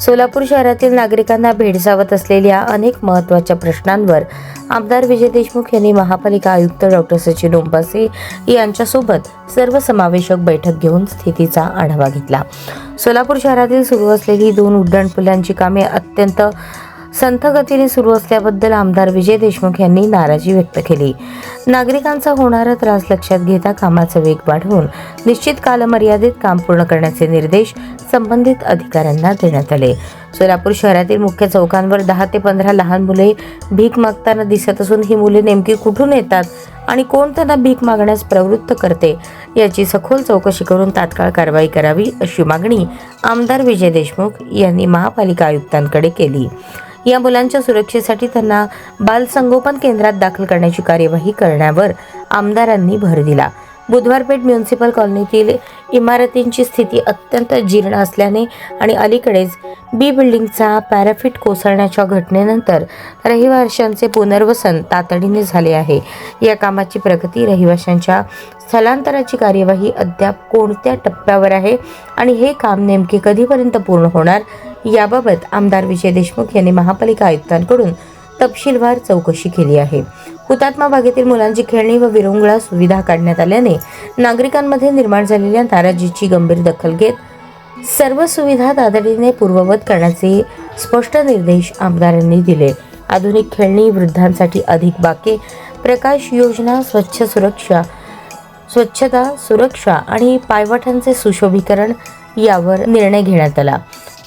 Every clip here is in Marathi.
सोलापूर शहरातील नागरिकांना भेडसावत असलेल्या अनेक महत्त्वाच्या प्रश्नांवर आमदार विजय देशमुख यांनी महापालिका आयुक्त डॉक्टर सचिन ओंबासे यांच्यासोबत सर्वसमावेशक बैठक घेऊन स्थितीचा आढावा घेतला. सोलापूर शहरातील सुरू असलेली दोन उड्डाणपुलांची कामे अत्यंत संथ गतीने सुरू असल्याबद्दल आमदार विजय देशमुख यांनी नाराजी व्यक्त केली. नागरिकांचा होणारा त्रास लक्षात घेता कामाचा वेग वाढवून निश्चित कालमर्यादेत काम पूर्ण करण्याचे निर्देश संबंधित अधिकाऱ्यांना देण्यात आले. सोलापूर शहरातील मुख्य चौकांवर दहा ते पंधरा लहान मुले भीक मागताना दिसत असून ही मुले नेमकी कुठून येतात आणि कोण त्यांना भीक मागण्यास प्रवृत्त करते याची सखोल चौकशी करून तात्काळ कारवाई करावी अशी मागणी आमदार विजय देशमुख यांनी महापालिका आयुक्तांकडे केली. या मुलांच्या सुरक्षेसाठी त्यांना बालसंगोपन केंद्रात दाखल करण्याची कार्यवाही करण्यावर आमदारांनी भर दिला. बुधवारपेठ म्युन्सिपल कॉलनीतील इमारतींची स्थिती अत्यंत जीर्ण असल्याने आणि अलीकडेच बी बिल्डिंगचा पॅराफिट कोसळण्याच्या घटनेनंतर रहिवाशांचे पुनर्वसन तातडीने झाले आहे. या कामाची प्रगती रहिवाशांच्या स्थलांतराची कार्यवाही अद्याप कोणत्या टप्प्यावर आहे आणि हे काम नेमके कधीपर्यंत पूर्ण होणार याबाबत आमदार विजय देशमुख यांनी महापालिका आयुक्तांकडून तपशीलवार चौकशी केली आहे. हुतात्मा भागातील मुलांची खेळणी व विरंगुळा सुविधा काढण्यात आल्याने नागरिकांमध्ये निर्माण झालेल्या नाराजीची गंभीर दखल घेत सर्व सुविधा तातडीने पूर्ववत करण्याचे स्पष्ट निर्देश आमदारांनी दिले. आधुनिक खेळणी वृद्धांसाठी अधिक बाके प्रकाश योजना स्वच्छ सुरक्षा स्वच्छता सुरक्षा आणि पायवाटांचे सुशोभीकरण यावर निर्णय घेण्यात आला.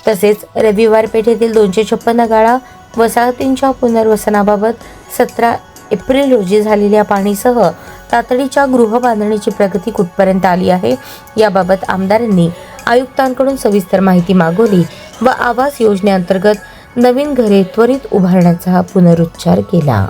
तसेच रविवार पेठेतील दोनशे छप्पन्न गाळा वसाहतींच्या पुनर्वसनाबाबत सतरा एप्रिल रोजी झालेल्या पाणीसह तातडीच्या गृहबांधणीची प्रगती कुठपर्यंत आली आहे याबाबत आमदारांनी आयुक्तांकडून सविस्तर माहिती मागवली व आवास योजनेअंतर्गत नवीन घरे त्वरित उभारण्याचा पुनरुच्चार केला.